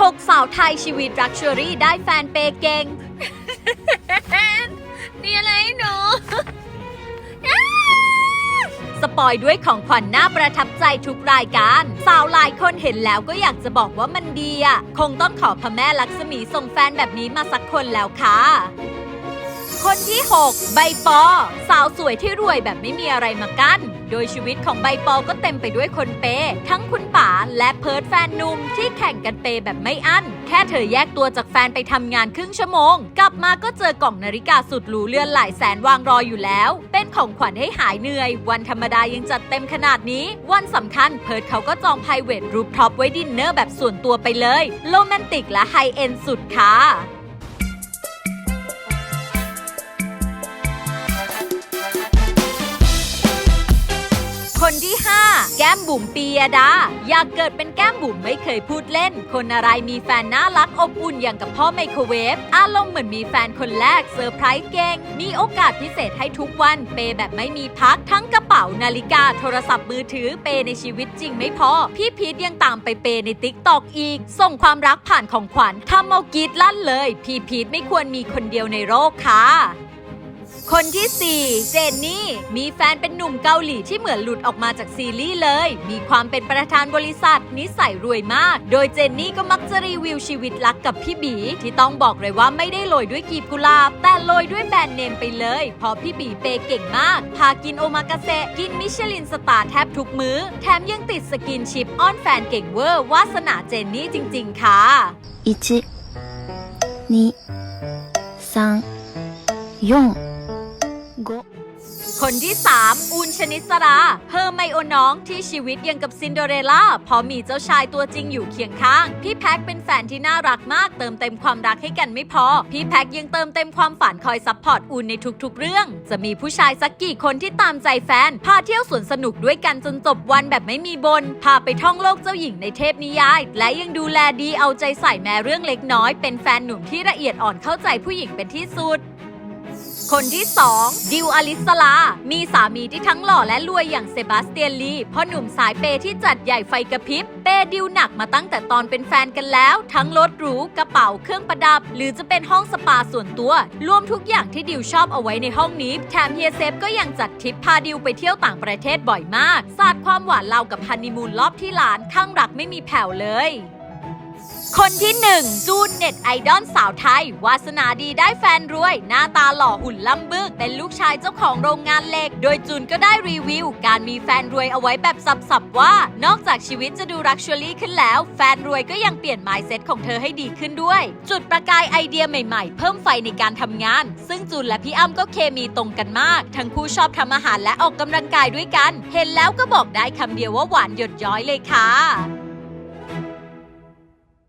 6 สาวไทยชีวิตรักชัวรี่ได้แฟนเปเก่ง นี่อะไรหนู สปอยด้วยของขวัญน่าประทับใจทุกรายการ สาวหลายคนเห็นแล้วก็อยากจะบอกว่ามันดีอะ คงต้องขอพระแม่ลักษมีส่งแฟนแบบนี้มาสักคนแล้วค่ะ คนที่ 6 ใบปอ สาวสวยที่รวยแบบไม่มีอะไรมากั้น โดยชีวิตของใบปอก็เต็มไปด้วยคนเปยทั้งคุณป๋าและเพิร์ดแฟนนุ่มที่แข่งกันเปยแบบไม่อั้น แค่เธอแยกตัวจากแฟนไปทำงานครึ่งชั่วโมง กลับมาก็เจอกล่องนาฬิกาสุดหรูเรือนหลายแสนวางรออยู่แล้ว เป็นของขวัญให้หายเหนื่อย วันธรรมดายังจัดเต็มขนาดนี้ วันสำคัญเพิร์ดเขาก็จองไพรเวทรูปท็อปไว้ดินเนอร์แบบส่วนตัวไปเลย โรแมนติกและไฮเอ็นสุดค่ะ คนที่ 5 แก้มบุ๋มปียดา อยากเกิดเป็นแก้มบุ๋มไม่เคยพูดเล่น คนอะไรมีแฟนน่ารักอบอุ่นอย่างกับพ่อไมโครเวฟ อารมณ์เหมือนมีแฟนคนแรกเซอร์ไพรส์เก่ง มีโอกาสพิเศษให้ทุกวัน เปย์แบบไม่มีพักทั้งกระเป๋านาฬิกาโทรศัพท์มือถือเปย์ในชีวิตจริงไม่พอ พี่พีทยังตามไปเปย์ในติ๊กตอกอีก ส่งความรักผ่านของขวัญทำเอากรีดลั่นเลย พี่พีทไม่ควรมีคนเดียวในโลกค่ะ คนที่ 4 เจนนี่ มีแฟนเป็นหนุ่มเกาหลีที่เหมือนหลุดออกมาจากซีรีส์เลย มีความเป็นประธานบริษัท นิสัยรวยมาก โดยเจนนี่ก็มักจะรีวิวชีวิตรักกับพี่บี ที่ต้องบอกเลยว่าไม่ได้โรยด้วยกีบกุหลาบ แต่โรยด้วยแบรนด์เนมไปเลย เพราะพี่บีเปเก่งมาก พากินโอมากาเซกินมิชลินสตาร์แทบทุกมื้อ แถมยังติดสกินชิปอ้อนแฟนเก่งเวอร์วาสนาเจนนี่จริง ๆ ค่ะ1、2、3、4、5。 คนที่ 3 อูนชนิสรา เฮอร์ไมโอน้องที่ชีวิตยังกับซินเดอเรลล่าเพราะมีเจ้าชายตัวจริงอยู่เคียงข้าง พี่แพ็คเป็นแฟนที่น่ารักมาก เติมเต็มความรักให้กันไม่พอ พี่แพ็คยังเติมเต็มความฝันคอยซัพพอร์ตอูนในทุกๆ เรื่อง จะมีผู้ชายสักกี่คนที่ตามใจแฟน พาเที่ยวสวนสนุกด้วยกันจนจบวันแบบไม่มีบน พาไปท่องโลกเจ้าหญิงในเทพนิยาย และยังดูแลดีเอาใจใส่แม้เรื่องเล็กน้อย เป็นแฟนหนุ่มที่ละเอียดอ่อนเข้าใจผู้หญิงเป็นที่สุด คนที่ 2 ดิวอลิสลา มีสามีที่ทั้งหล่อและรวยอย่างเซบาสเตียนลีพ่อหนุ่มสายเปย์ที่จัดใหญ่ไฟกระพริบ เปย์ดิวหนักมาตั้งแต่ตอนเป็นแฟนกันแล้ว ทั้งรถหรู กระเป๋าเครื่องประดับ หรือจะเป็นห้องสปาส่วนตัว รวมทุกอย่างที่ดิวชอบเอาไว้ในห้องนี้แถมเฮียเซฟก็ยังจัดทริปพาดิวไปเที่ยวต่างประเทศบ่อยมากสาดความหวานเรากับฮันนีมูนรอบที่ร้านข้างรักไม่มีแผ่วเลย คนที่1จูนเน็ตไอดอลสาวไทย วาสนาดีได้แฟนรวย หน้าตาหล่อหุ่นล่ำบึก เป็นลูกชายเจ้าของโรงงานเหล็ก โดยจูนก็ได้รีวิว การมีแฟนรวยเอาไว้แบบสับๆว่า นอกจากชีวิตจะดูรักชวลี่ขึ้นแล้ว แฟนรวยก็ยังเปลี่ยน mindset ของเธอให้ดีขึ้นด้วย จุดประกายไอเดียใหม่ๆ เพิ่มไฟในการทำงาน ซึ่งจูนและพี่อ้ำก็เคมีตรงกันมาก ทั้งคู่ชอบทำอาหารและออกกำลังกายด้วยกัน เห็นแล้วก็บอกได้คำเดียวว่าหวานหยดย้อยเลยค่ะ